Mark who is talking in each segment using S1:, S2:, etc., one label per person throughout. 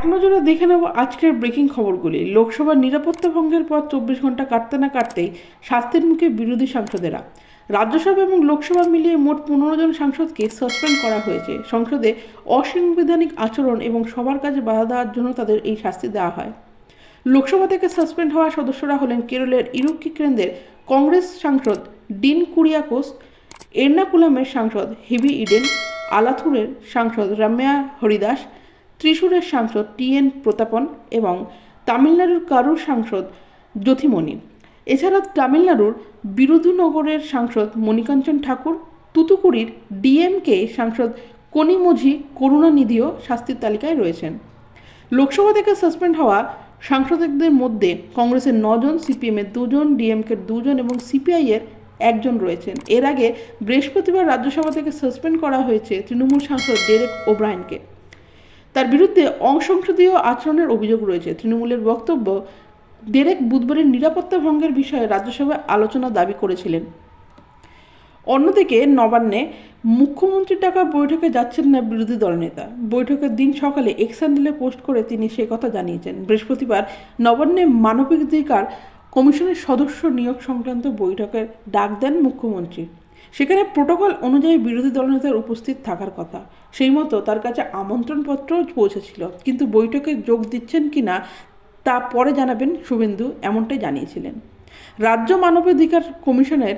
S1: এক দেখে নেব আজকের ব্রেকিং খবরগুলি। লোকসভার নিরাপত্তা ভঙ্গের পর চব্বিশ ঘণ্টা কাটতে না কাটতেই শাস্তির মুখে বিরোধী সাংসদেরা। রাজ্যসভা এবং লোকসভা মিলিয়ে মোট পনেরো জন সাংসদকে সাসপেন্ড করা হয়েছে। সংসদে অসাংবিধানিক আচরণ এবং সবার কাজে বাধা দেওয়ার জন্য তাদের এই শাস্তি দেওয়া হয়। লোকসভা থেকে সাসপেন্ড হওয়া সদস্যরা হলেন কেরলের ইরুক্কি কেন্দ্রের কংগ্রেস সাংসদ ডিন কুরিয়াকোস, এর্নাকুলামের সাংসদ হেভি ইডেন, আলাথুরের সাংসদ রাম্যা হরিদাস ত্রিশূরের সাংসদ টি এন প্রতাপন এবং তামিলনাড়ুর কারুর সাংসদ জ্যোতিমণি। এছাড়া তামিলনাড়ুর বিরুধুনগরের সাংসদ মণিকাঞ্চন ঠাকুর, তুতুকুড়ির ডিএমকে সাংসদ কনিমঝি করুণানিধিও শাস্তির তালিকায় রয়েছেন। লোকসভা থেকে সাসপেন্ড হওয়া সাংসদদের মধ্যে কংগ্রেসের নজন, সিপিএমের দুজন ডিএমকের দুজন এবং সিপিআইয়ের একজন রয়েছেন। এর আগে বৃহস্পতিবার রাজ্যসভা থেকে সাসপেন্ড করা হয়েছে তৃণমূল সাংসদ ডেরেক ওব্রায়নকে। তার বিরুদ্ধে অসংসদীয় আচরণের অভিযোগ রয়েছে। তৃণমূলের বক্তব্য, ডেরেক বুধবারের নিরাপত্তা ভঙ্গের বিষয়ে রাজ্যসভায় আলোচনা দাবি করেছিলেন। অন্যদিকে নবান্নে মুখ্যমন্ত্রীর টাকা বৈঠকে যাচ্ছেন না বিরোধী দলনেতা বৈঠকের দিন সকালে এক্স হ্যান্ডেলে পোস্ট করে তিনি সে কথা জানিয়েছেন। বৃহস্পতিবার নবান্নে মানবাধিকার কমিশনের সদস্য নিয়োগ সংক্রান্ত বৈঠকের ডাক দেন মুখ্যমন্ত্রী। সেখানে প্রোটোকল অনুযায়ী বিরোধী দলনেতার উপস্থিত থাকার কথা। সেই মতো তার কাছে আমন্ত্রণপত্র পৌঁছেছিল, কিন্তু বৈঠকে যোগ দিচ্ছেন কি না তা পরে জানাবেন শুভেন্দু, এমনটাই জানিয়েছিলেন। রাজ্য মানবাধিকার কমিশনের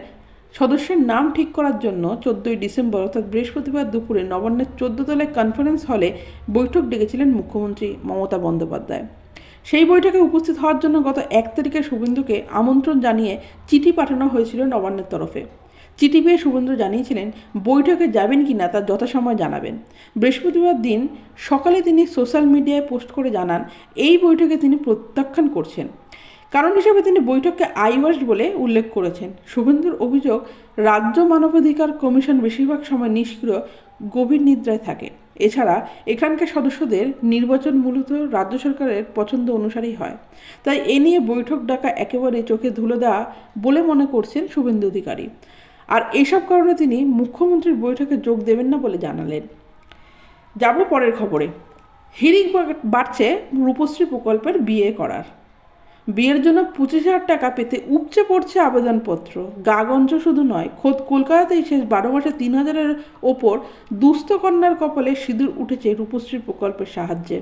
S1: সদস্যের নাম ঠিক করার জন্য চোদ্দই ডিসেম্বর, অর্থাৎ বৃহস্পতিবার দুপুরে নবান্নের চোদ্দ তলায় কনফারেন্স হলে বৈঠক ডেকেছিলেন মুখ্যমন্ত্রী মমতা বন্দ্যোপাধ্যায়। সেই বৈঠকে উপস্থিত হওয়ার জন্য গত এক তারিখে শুভেন্দুকে আমন্ত্রণ জানিয়ে চিঠি পাঠানো হয়েছিল নবান্নের তরফে। চিঠি পেয়ে শুভেন্দ্র জানিয়েছিলেন, বৈঠকে যাবেন কি না তা যথাসময় জানাবেন। বৃহস্পতিবার দিন সকালে তিনি সোশ্যাল মিডিয়ায় পোস্ট করে জানান, এই বৈঠকে তিনি প্রত্যাখ্যান করছেন। কারণ হিসেবে তিনি বৈঠককে আইওয়াস বলে উল্লেখ করেছেন। শুভেন্দুর অভিযোগ, রাজ্য মানবাধিকার কমিশন বেশিরভাগ সময় নিষ্ক্রিয়, গভীর নিদ্রায় থাকে। এছাড়া এখানকার সদস্যদের নির্বাচন মূলত রাজ্য সরকারের পছন্দ অনুসারেই হয়। তাই এ নিয়ে বৈঠক ডাকা একেবারে চোখে ধুলো দেওয়া বলে মনে করছেন শুভেন্দু অধিকারী। আর এসব কারণে তিনি মুখ্যমন্ত্রীর বৈঠকে যোগ দেবেন না বলে জানালেন। যাব পরের খবরে। হিরিক বাড়ছে রূপশ্রী প্রকল্পের বিয়ে করার। বিয়ের জন্য পঁচিশ হাজার টাকা পেতে উপচে পড়ছে আবেদনপত্র। গাগঞ্জ শুধু নয়, খোদ কলকাতাতেই শেষ বারো মাসে তিন হাজারের ওপর দুস্থ কন্যার কপালে সিঁদুর উঠেছে রূপশ্রী প্রকল্পের সাহায্যে।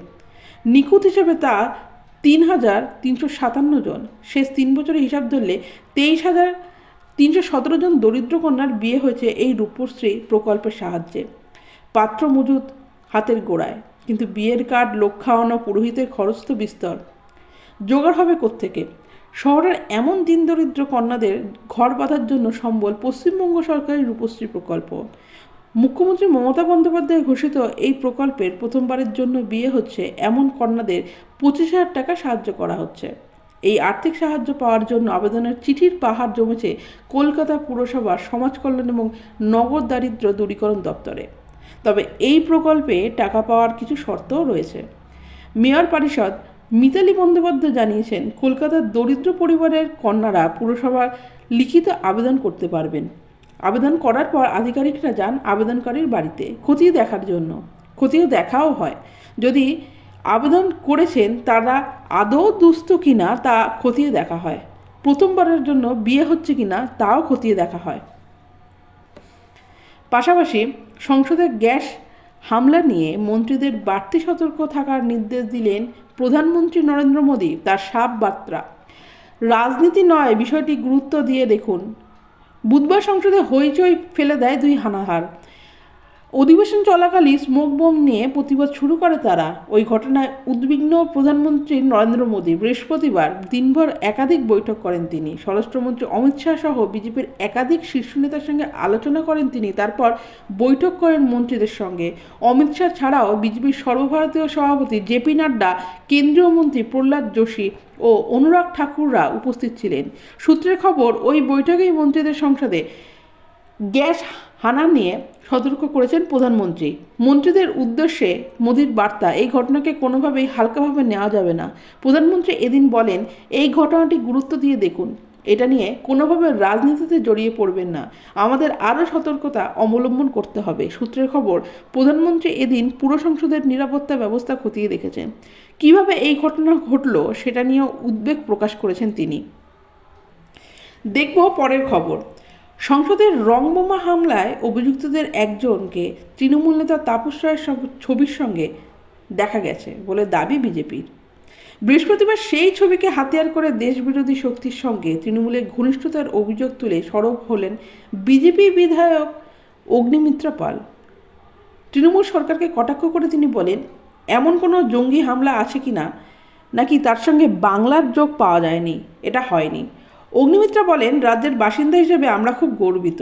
S1: নিখুঁত হিসেবে তা তিন হাজার তিনশো সাতান্ন জন। শেষ তিন বছরের হিসাব ধরলে তেইশ হাজার তিনশো সতেরো জন দরিদ্র কন্যার বিয়ে হয়েছে এই রূপশ্রী প্রকল্পের সাহায্যে। পাত্র মজুদ হাতের গোড়ায়। কিন্তু বিয়ের কার্ড, লোক খাওয়ানো, পুরোহিতের খরচ তো বিস্তর। জোগাড় হবে কোত্থেকে? শহরের এমন দিন দরিদ্র কন্যাদের ঘর বাঁধার জন্য সম্বল পশ্চিমবঙ্গ সরকারের রূপশ্রী প্রকল্প। মুখ্যমন্ত্রী মমতা বন্দ্যোপাধ্যায় ঘোষিত এই প্রকল্পের প্রথমবারের জন্য বিয়ে হচ্ছে এমন কন্যাদের পঁচিশ হাজার টাকা সাহায্য করা হচ্ছে। এই আর্থিক সাহায্য পাওয়ার জন্য আবেদনের চিঠির পাহাড় জমেছে কলকাতা পুরসভার সমাজ কল্যাণ এবং নগদ দারিদ্র দূরীকরণ দপ্তরে। তবে এই প্রকল্পে টাকা পাওয়ার কিছু শর্তও রয়েছে। মেয়র পরিষদ মিতালি বন্দ্যোপাধ্যায় জানিয়েছেন কলকাতার দরিদ্র পরিবারের কন্যারা পুরসভার লিখিত আবেদন করতে পারবেন। আবেদন করার পর আধিকারিকরা যান আবেদনকারীর বাড়িতে। খতিয়ে দেখার জন্য। খতিয়ে দেখাও হয়। যদি আবেদন করেছেন তারা আদৌ দুস্থ কিনা তা খতিয়ে দেখা হয়। প্রথমবারের জন্য বিয়ে হচ্ছে কিনা তাও খতিয়ে দেখা হয়। পাশাপাশি সংসদে গ্যাস হামলা নিয়ে মন্ত্রীদের বাড়তি সতর্ক থাকার নির্দেশ দিলেন প্রধানমন্ত্রী নরেন্দ্র মোদী। তার সাপ বার্তা, রাজনীতি নয়, বিষয়টি গুরুত্ব দিয়ে দেখুন। বুধবার সংসদে হইচই ফেলে দেয় দুই হানাহার। অধিবেশন চলাকালীন স্মোক বোম নিয়ে প্রতিবাদ শুরু করে তারা। ওই ঘটনায় উদ্বিগ্ন প্রধানমন্ত্রী নরেন্দ্র মোদী বৃহস্পতিবার দিনভর একাধিক বৈঠক করেন তিনি। স্বরাষ্ট্রমন্ত্রী অমিত শাহ সহ বিজেপির একাধিক শীর্ষ নেতার সঙ্গে আলোচনা করেন তিনি, তারপর বৈঠক করেন মন্ত্রীদের সঙ্গে। অমিত শাহ ছাড়াও বিজেপির সর্বভারতীয় সভাপতি জেপি নাড্ডা, কেন্দ্রীয় মন্ত্রী প্রহ্লাদ যোশী ও অনুরাগ ঠাকুররা উপস্থিত ছিলেন। সূত্রের খবর, ওই বৈঠকেই মন্ত্রীদের সংসদে গ্যাস হানা নিয়ে সতর্ক করেছেন প্রধানমন্ত্রী। মন্ত্রীদের উদ্দেশ্যে মোদির বার্তা, এই ঘটনাকে কোনোভাবেই হালকাভাবে নেওয়া যাবে না। প্রধানমন্ত্রী এদিন বলেন, এই ঘটনাটি গুরুত্ব দিয়ে দেখুন। এটা নিয়ে কোনোভাবে রাজনীতিতে জড়িয়ে পড়বেন না। আমাদের আরও সতর্কতা অবলম্বন করতে হবে। সূত্রের খবর, প্রধানমন্ত্রী এদিন পুরো সংসদের নিরাপত্তা ব্যবস্থা খতিয়ে দেখেছেন। কীভাবে এই ঘটনা ঘটলো সেটা নিয়েও উদ্বেগ প্রকাশ করেছেন তিনি। দেখব পরের খবর। সংসদের রংবোমা হামলায় অভিযুক্তদের একজনকে তৃণমূল নেতা তাপস রায়ের ছবির সঙ্গে দেখা গেছে বলে দাবি বিজেপির। বৃহস্পতিবার সেই ছবিকে হাতিয়ার করে দেশবিরোধী শক্তির সঙ্গে তৃণমূলের ঘনিষ্ঠতার অভিযোগ তুলে সরব হলেন বিজেপি বিধায়ক অগ্নিমিত্রা পাল। তৃণমূল সরকারকে কটাক্ষ করে তিনি বলেন, এমন কোনো জঙ্গি হামলা আছে কি না নাকি তার সঙ্গে বাংলার যোগ পাওয়া যায়নি? এটা হয়নি। অগ্নিমিত্রা বলেন, রাজ্যের বাসিন্দা হিসেবে আমরা খুব গর্বিত।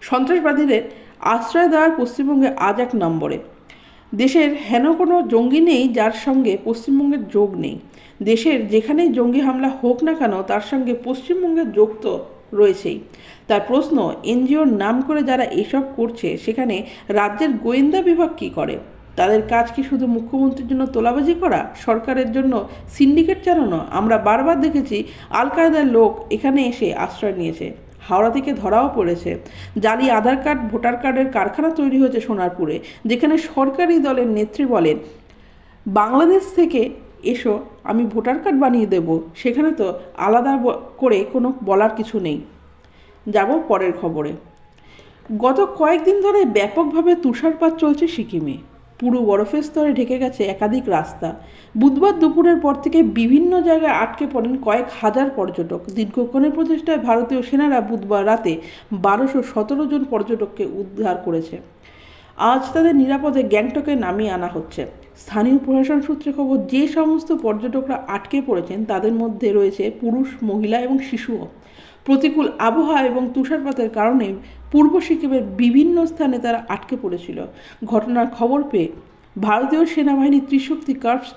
S1: সন্ত্রাসবাদীদের আশ্রয় দেওয়ার পশ্চিমবঙ্গে আজ এক নম্বরে। দেশের হেন কোনো জঙ্গি নেই যার সঙ্গে পশ্চিমবঙ্গের যোগ নেই। দেশের যেখানেই জঙ্গি হামলা হোক না কেন, তার সঙ্গে পশ্চিমবঙ্গের যোগ তো রয়েছেই। তার প্রশ্ন, এনজিওর নাম করে যারা এসব করছে, সেখানে রাজ্যের গোয়েন্দা বিভাগ কী করে? তাদের কাজ কি শুধু মুখ্যমন্ত্রীর জন্য তোলাবাজি করা, সরকারের জন্য সিন্ডিকেট চালানো? আমরা বারবার দেখেছি আল কায়দার লোক এখানে এসে আশ্রয় নিয়েছে। হাওড়া থেকে ধরাও পড়েছে। জালি আধার কার্ড, ভোটার কার্ডের কারখানা তৈরি হয়েছে সোনারপুরে, যেখানে সরকারি দলের নেত্রী বলেন, বাংলাদেশ থেকে এসো, আমি ভোটার কার্ড বানিয়ে দেব। সেখানে তো আলাদা করে কোনো বলার কিছু নেই। যাব পরের খবরে। গত কয়েকদিন ধরে ব্যাপকভাবে তুষারপাত চলছে সিকিমে। পুরো বরফের স্তরে ঢেকে গেছে একাধিক রাস্তা। বুধবার দুপুরের পর থেকে বিভিন্ন জায়গায় আটকে পড়েন কয়েক হাজার পর্যটক। দীর্ঘক্ষণের প্রচেষ্টায় ভারতীয় সেনারা বুধবার রাতে বারোশো সতেরো জন পর্যটককে উদ্ধার করেছে। আজ তাদের নিরাপদে গ্যাংটকে নামিয়ে আনা হচ্ছে। স্থানীয় প্রশাসন সূত্রে খবর, যে সমস্ত পর্যটকরা আটকে পড়েছেন তাদের মধ্যে রয়েছে পুরুষ, মহিলা এবং শিশুও। প্রতিকূল আবহাওয়া এবং তুষারপাতের কারণে পূর্ব সিকিমের বিভিন্ন স্থানে তারা আটকে পড়েছিল। ঘটনার খবর পেয়ে ভারতীয় সেনাবাহিনী ত্রিশক্তি কার্পস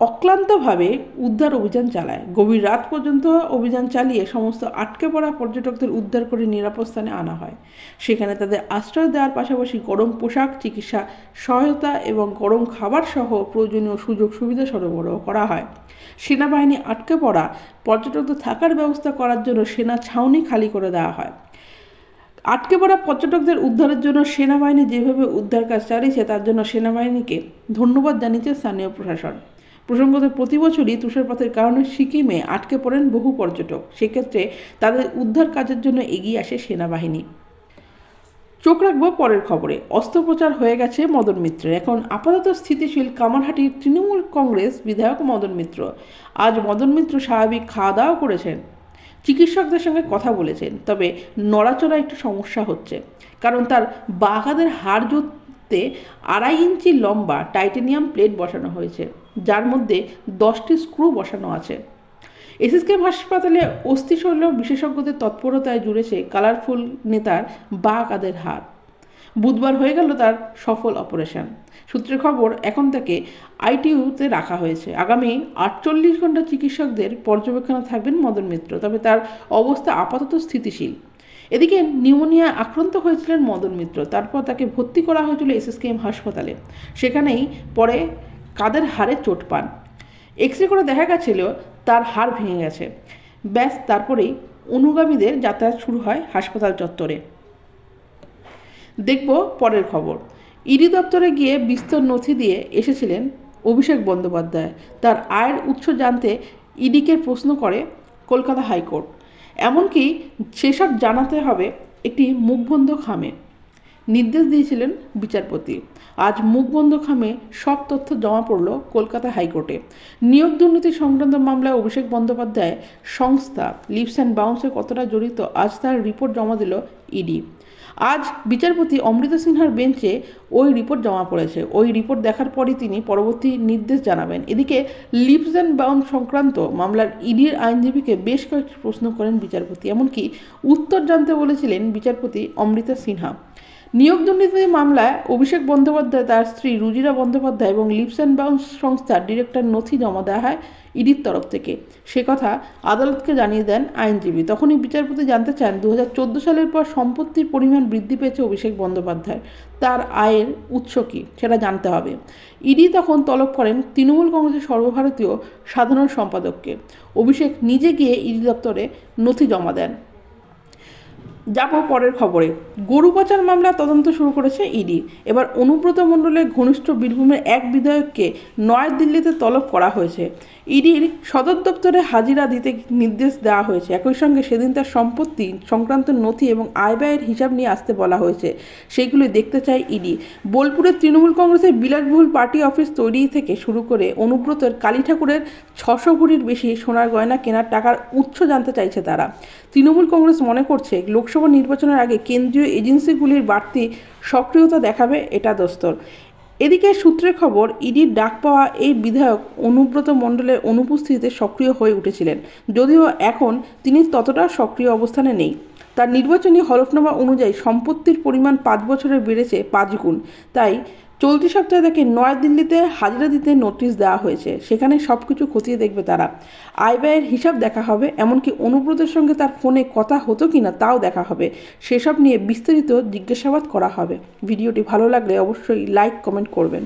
S1: অক্লান্তভাবে উদ্ধার অভিযান চালায়। গভীর রাত পর্যন্ত অভিযান চালিয়ে সমস্ত আটকে পড়া পর্যটকদের উদ্ধার করে নিরাপদ স্থানে আনা হয়। সেখানে তাদের আশ্রয় দেওয়ার পাশাপাশি গরম পোশাক, চিকিৎসা সহায়তা এবং গরম খাবার সহ প্রয়োজনীয় সুযোগ সুবিধা সরবরাহ করা হয়। সেনাবাহিনী আটকে পড়া পর্যটকদের থাকার ব্যবস্থা করার জন্য সেনা ছাউনি খালি করে দেওয়া হয়। আটকে পড়া পর্যটকদের উদ্ধারের জন্য সেনাবাহিনী যেভাবে উদ্ধার কাজ চালিয়েছে, তার জন্য সেনাবাহিনীকে ধন্যবাদ জানিয়েছে স্থানীয় প্রশাসন। প্রসঙ্গত, প্রতি বছরই তুষারপাতের কারণে সিকিমে আটকে পড়েন বহু পর্যটক। সেক্ষেত্রে তাদের উদ্ধার কাজের জন্য এগিয়ে আসে সেনাবাহিনী। চোখ রাখব পরের খবরে। অস্ত্রোপচার হয়ে গেছে মদন মিত্রের। এখন আপাতত স্থিতিশীল কামারহাটির তৃণমূল কংগ্রেস বিধায়ক মদন মিত্র। আজ মদন মিত্র স্বাভাবিক খাওয়া দাওয়া করেছেন। চিকিৎসকদের সঙ্গে কথা বলেছেন। তবে নড়াচড়া একটু সমস্যা হচ্ছে। কারণ তার বাঘাদের হাড় জুততে আড়াই ইঞ্চি লম্বা টাইটেনিয়াম প্লেট বসানো হয়েছে। যার মধ্যে দশটি স্ক্রু বসানো আছে। এসএসকেএম হাসপাতালে অস্থিশৈল বিশেষজ্ঞদের তৎপরতায় জুড়েছে কালারফুল নেতার বা কাদের হাত বুধবার হয়ে গেল তার সফল অপারেশন সূত্রের খবর, এখন তাকে আইটিইউতে রাখা হয়েছে। আগামী আটচল্লিশ ঘণ্টা চিকিৎসকদের পর্যবেক্ষণে থাকবেন মদন মিত্র, তবে তার অবস্থা আপাতত স্থিতিশীল। এদিকে নিউমোনিয়া আক্রান্ত হয়েছিলেন মদন মিত্র, তারপর তাকে ভর্তি করা হয়েছিল এসএসকেএম হাসপাতালে। সেখানেই পরে কাদের হাড়ে চোট পান। এক্স রে করে দেখা গেছিল, তার হাড় ভেঙে গেছে। ব্যাস, তারপরেই অনুগামীদের যাতায়াত শুরু হয় হাসপাতাল চত্বরে। দেখব পরের খবর। ইডি দপ্তরে গিয়ে বিস্তর নথি দিয়ে এসেছিলেন অভিষেক বন্দ্যোপাধ্যায়। তার আয়ের উৎস জানতে ইডিকে প্রশ্ন করে কলকাতা হাইকোর্ট। এমনকি সেসব জানাতে হবে একটি মুখবন্ধ খামে নির্দেশ দিয়েছিলেন বিচারপতি। আজ মুখবন্ধ খামে সব তথ্য জমা পড়ল কলকাতা হাইকোর্টে। নিয়োগ দুর্নীতি সংক্রান্ত মামলায় অভিষেক বন্দ্যোপাধ্যায় সংস্থা লিপস অ্যান্ড বাউন্সে কতটা জড়িত আজ তার রিপোর্ট জমা দিল ইডি। আজ বিচারপতি অমৃতা সিনহার বেঞ্চে ওই রিপোর্ট জমা পড়েছে। ওই রিপোর্ট দেখার পরই তিনি পরবর্তী নির্দেশ জানাবেন। এদিকে লিপস অ্যান্ড বাউন্ড সংক্রান্ত মামলার ইডির আইনজীবীকে বেশ কয়েকটি প্রশ্ন করেন বিচারপতি। এমনকি উত্তর জানতে বলেছিলেন বিচারপতি অমৃতা সিনহা। নিয়োগ দুর্নীতি মামলায় অভিষেক বন্দ্যোপাধ্যায়, তার স্ত্রী রুজিরা বন্দ্যোপাধ্যায় এবং লিপস অ্যান্ড বাউন্স সংস্থার ডিরেক্টর নথি জমা দেওয়া হয় ইডির তরফ থেকে। সে কথা আদালতকে জানিয়ে দেন আইনজীবী। তখনই বিচারপতি জানতে চান দু হাজার চোদ্দ সালের পর সম্পত্তির পরিমাণ বৃদ্ধি পেয়েছে অভিষেক বন্দ্যোপাধ্যায়। তার আয়ের উৎস কী সেটা জানতে হবে। ইডি তখন তলব করেন তৃণমূল কংগ্রেসের সর্বভারতীয় সাধারণ সম্পাদককে। অভিষেক নিজে গিয়ে ইডি দপ্তরে নথি জমা দেন। যাব পরের খবরে। গরু পাচার মামলা তদন্ত শুরু করেছে ইডি। এবার অনুব্রত মণ্ডলের ঘনিষ্ঠ বীরভূমের এক বিধায়ককে নয়াদিল্লিতে তলব করা হয়েছে। ইডির সদর দপ্তরে হাজিরা দিতে নির্দেশ দেওয়া হয়েছে। একই সঙ্গে সেদিন তার সম্পত্তি সংক্রান্ত নথি এবং আয় ব্যয়ের হিসাব নিয়ে আসতে বলা হয়েছে। সেইগুলি দেখতে চায় ইডি। বোলপুরের তৃণমূল কংগ্রেসের বিলাসবহুল পার্টি অফিস তৈরি থেকে শুরু করে অনুব্রতের কালী ঠাকুরের ছশো ভরির বেশি সোনার গয়না কেনার টাকার উৎস জানতে চাইছে তারা। তৃণমূল কংগ্রেস মনে করছে, লোকসভা নির্বাচনের আগে কেন্দ্রীয় এজেন্সিগুলির বাড়তি সক্রিয়তা দেখাবে এটা দস্তর। এদিকে সূত্রে খবর ইডির ডাক পাওয়া এই বিধায়ক অনুব্রত মণ্ডলের অনুপস্থিতিতে সক্রিয় হয়ে উঠেছিলেন, যদিও এখন তিনি ততটা সক্রিয় অবস্থানে নেই। তার নির্বাচনী হলফনামা অনুযায়ী সম্পত্তির পরিমাণ পাঁচ বছরে বেড়েছে পাঁচ গুণ। তাই চলতি সপ্তাহে তাকে নয়াদিল্লিতে হাজিরা দিতে নোটিশ দেওয়া হয়েছে। সেখানে সব কিছু খতিয়ে দেখবে তারা। আয় ব্যয়ের হিসাব দেখা হবে, এমনকি অনুব্রতের সঙ্গে তার ফোনে কথা হতো কি না তাও দেখা হবে। সেসব নিয়ে বিস্তারিত জিজ্ঞাসাবাদ করা হবে। ভিডিওটি ভালো লাগলে অবশ্যই লাইক, কমেন্ট করবেন।